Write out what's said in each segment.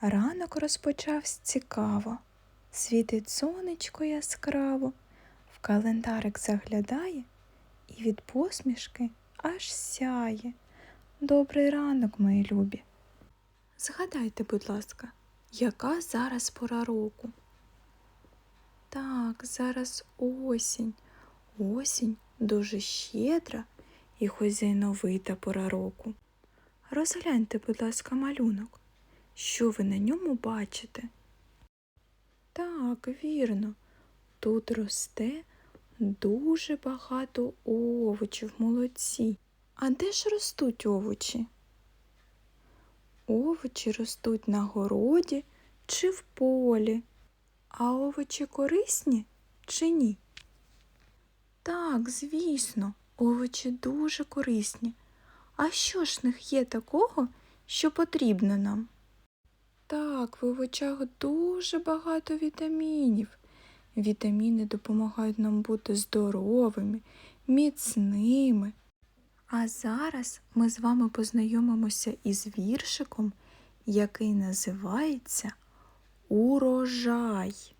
Ранок розпочався цікаво, світить сонечко яскраво, в календарик заглядає і від посмішки аж сяє. Добрий ранок, мої любі. Згадайте, будь ласка, яка зараз пора року? Так, зараз осінь. Осінь дуже щедра і хозяйновита пора року. Розгляньте, будь ласка, малюнок. Що ви на ньому бачите? Так, вірно, тут росте дуже багато овочів, молодці. А де ж ростуть овочі? Овочі ростуть на городі чи в полі. А овочі корисні чи ні? Так, звісно, овочі дуже корисні. А що ж в них є такого, що потрібно нам? Так, в овочах дуже багато вітамінів. Вітаміни допомагають нам бути здоровими, міцними. А зараз ми з вами познайомимося із віршиком, який називається Урожай.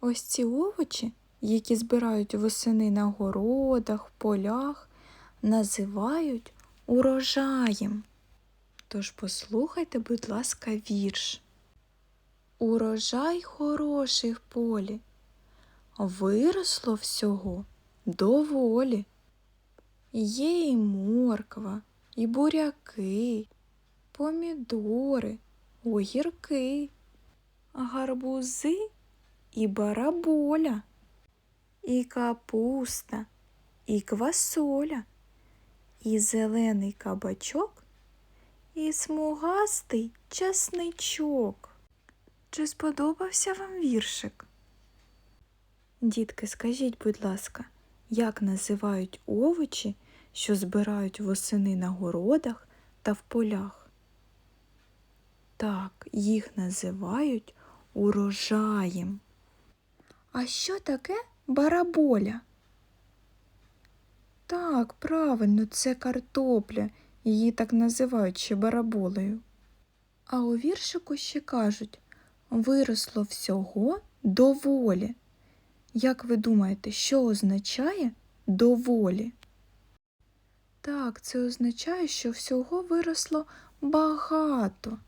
Ось ці овочі, які збирають восени на городах, полях, називають урожаєм. Тож послухайте, будь ласка, вірш. Урожай хороший в полі, виросло всього доволі. Є і морква, і буряки, помідори, огірки, гарбузи і бараболя, і капуста, і квасоля, і зелений кабачок, і смугастий часничок. Чи сподобався вам віршик? Дітки, скажіть, будь ласка, як називають овочі, що збирають восени на городах та в полях? Так, їх називають урожаєм. А що таке бараболя? Так, правильно, це картопля, її так називають ще бараболею. А у віршику ще кажуть виросло всього доволі. Як ви думаєте, що означає доволі? Так, це означає, що всього виросло багато.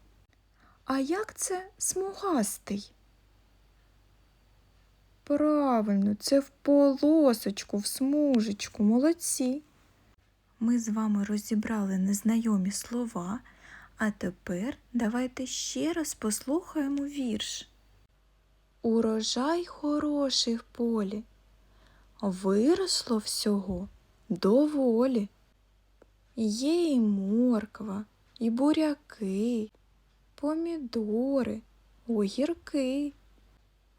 А як це смугастий? Правильно, це в полосочку, в смужечку, молодці. Ми з вами розібрали незнайомі слова, а тепер давайте ще раз послухаємо вірш. Урожай хороший в полі, виросло всього доволі. Є і морква, і буряки, помідори, огірки,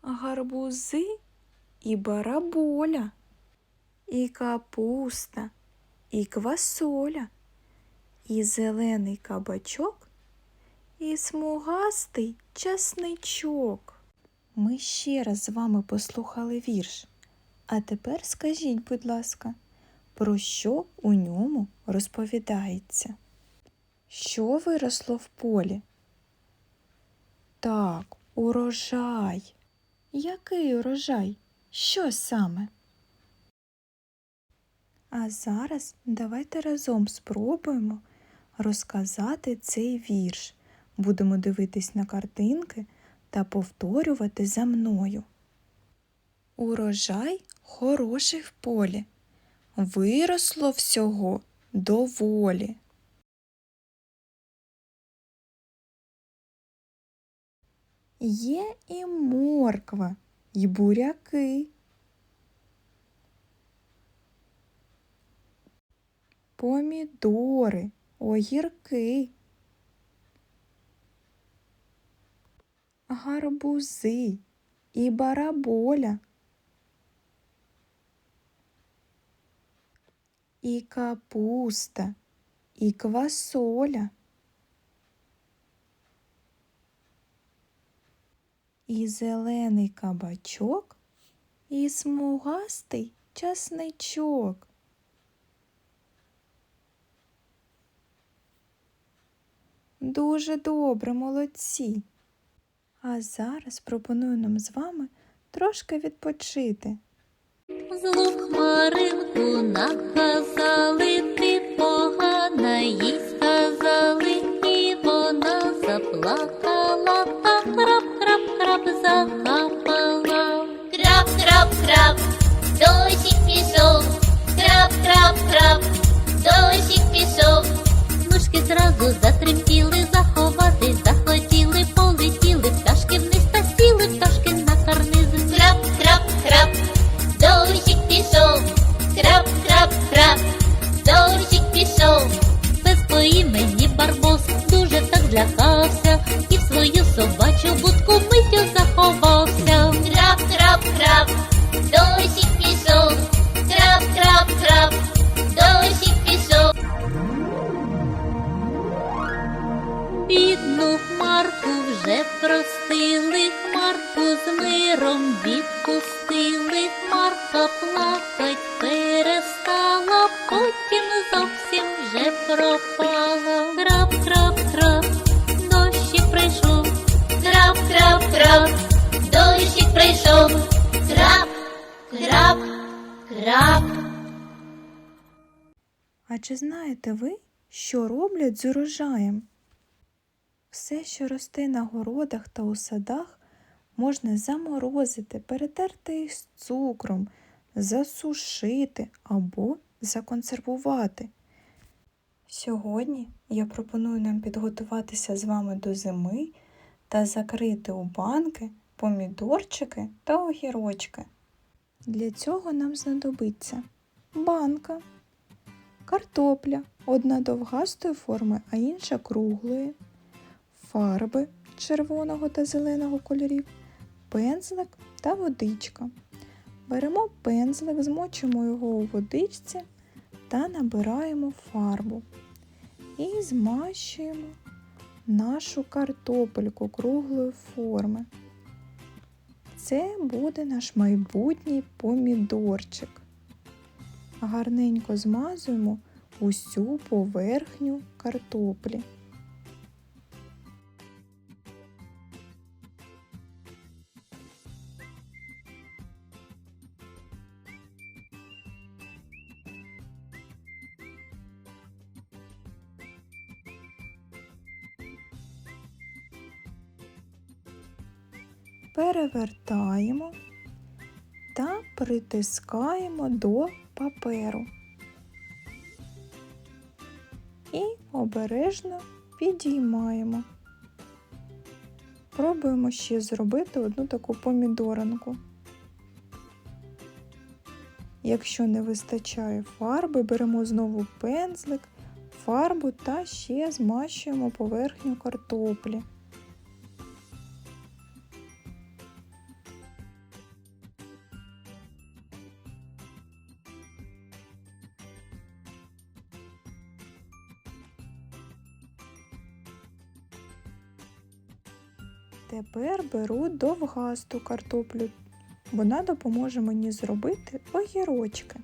гарбузи і бараболя, і капуста, і квасоля, і зелений кабачок, і смугастий часничок. Ми ще раз з вами послухали вірш. А тепер скажіть, будь ласка, про що у ньому розповідається? Що виросло в полі? Так, урожай. Який урожай? Що саме? А зараз давайте разом спробуємо розказати цей вірш. Будемо дивитись на картинки та повторювати за мною. Урожай хороший в полі, виросло всього доволі. Є і морква, і буряки. Помідори, огірки. гарбузи і бараболя, і капуста, і квасоля, і зелений кабачок, і смугастий часничок. Дуже добре, молодці. А зараз пропоную нам з вами трошки відпочити. Злу хмаринку наказали, ти погана їй сказали, і вона заплакала, а крап захапала. Крап, крап, крап, дощик пішов, Ножки зразу Бідну хмарку вже простили, хмарку з миром відпустили, хмарка плакать перестала, потім зовсім вже пропала. Крап, крап, крап, дощик прийшов, крап, крап, крап, дощик прийшов, крап, крап, крап. А чи знаєте ви, що роблять з урожаєм? Все, що росте на городах та у садах, можна заморозити, перетерти із цукром, засушити або законсервувати. Сьогодні я пропоную нам підготуватися з вами до зими та закрити у банки помідорчики та огірочки. Для цього нам знадобиться банка, картопля, одна довгастої форми, а інша круглої, фарби червоного та зеленого кольорів, пензлик та водичка. Беремо пензлик, змочимо його у водичці та набираємо фарбу і змащуємо нашу картопельку круглої форми. Це буде наш майбутній помідорчик. Гарненько змазуємо усю поверхню картоплі. Перевертаємо та притискаємо до паперу. І обережно підіймаємо. Пробуємо ще зробити одну таку помідоринку. Якщо не вистачає фарби, беремо знову пензлик, фарбу та ще змащуємо поверхню картоплі. Тепер беру довгасту картоплю. Вона допоможе мені зробити огірочки.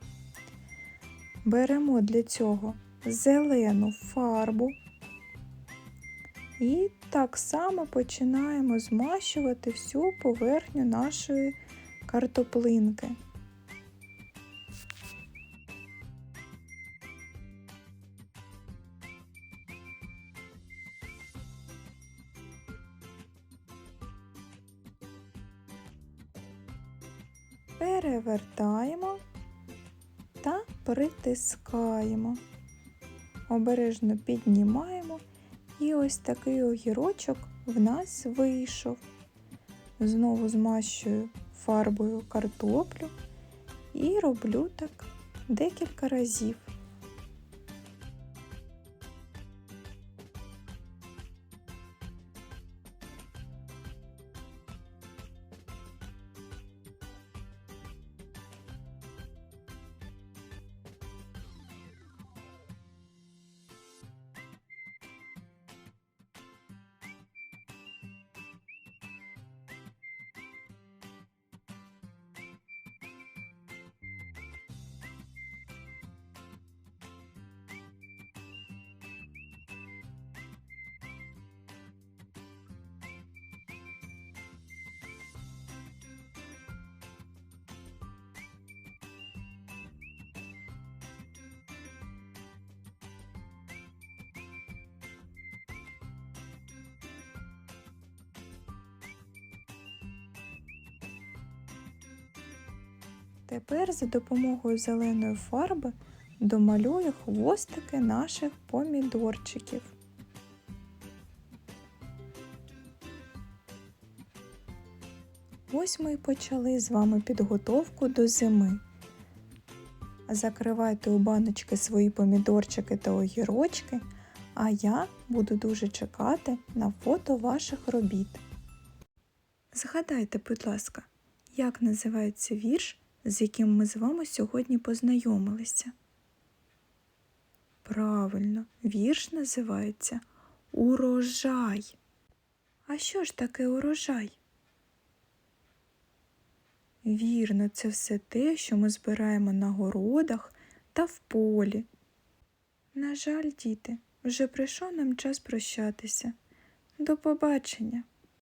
Беремо для цього зелену фарбу і так само починаємо змащувати всю поверхню нашої картоплинки. Перевертаємо та притискаємо. Обережно піднімаємо і ось такий огірочок в нас вийшов. Знову змащую фарбою картоплю і роблю так декілька разів. Тепер за допомогою зеленої фарби домалюю хвостики наших помідорчиків. Ось ми і почали з вами підготовку до зими. Закривайте у баночки свої помідорчики та огірочки, а я буду дуже чекати на фото ваших робіт. Згадайте, будь ласка, як називається вірш, з яким ми з вами сьогодні познайомилися? Правильно, вірш називається Урожай. А що ж таке урожай? Вірно, це все те, що ми збираємо на городах та в полі. На жаль, діти, вже прийшов нам час прощатися. До побачення!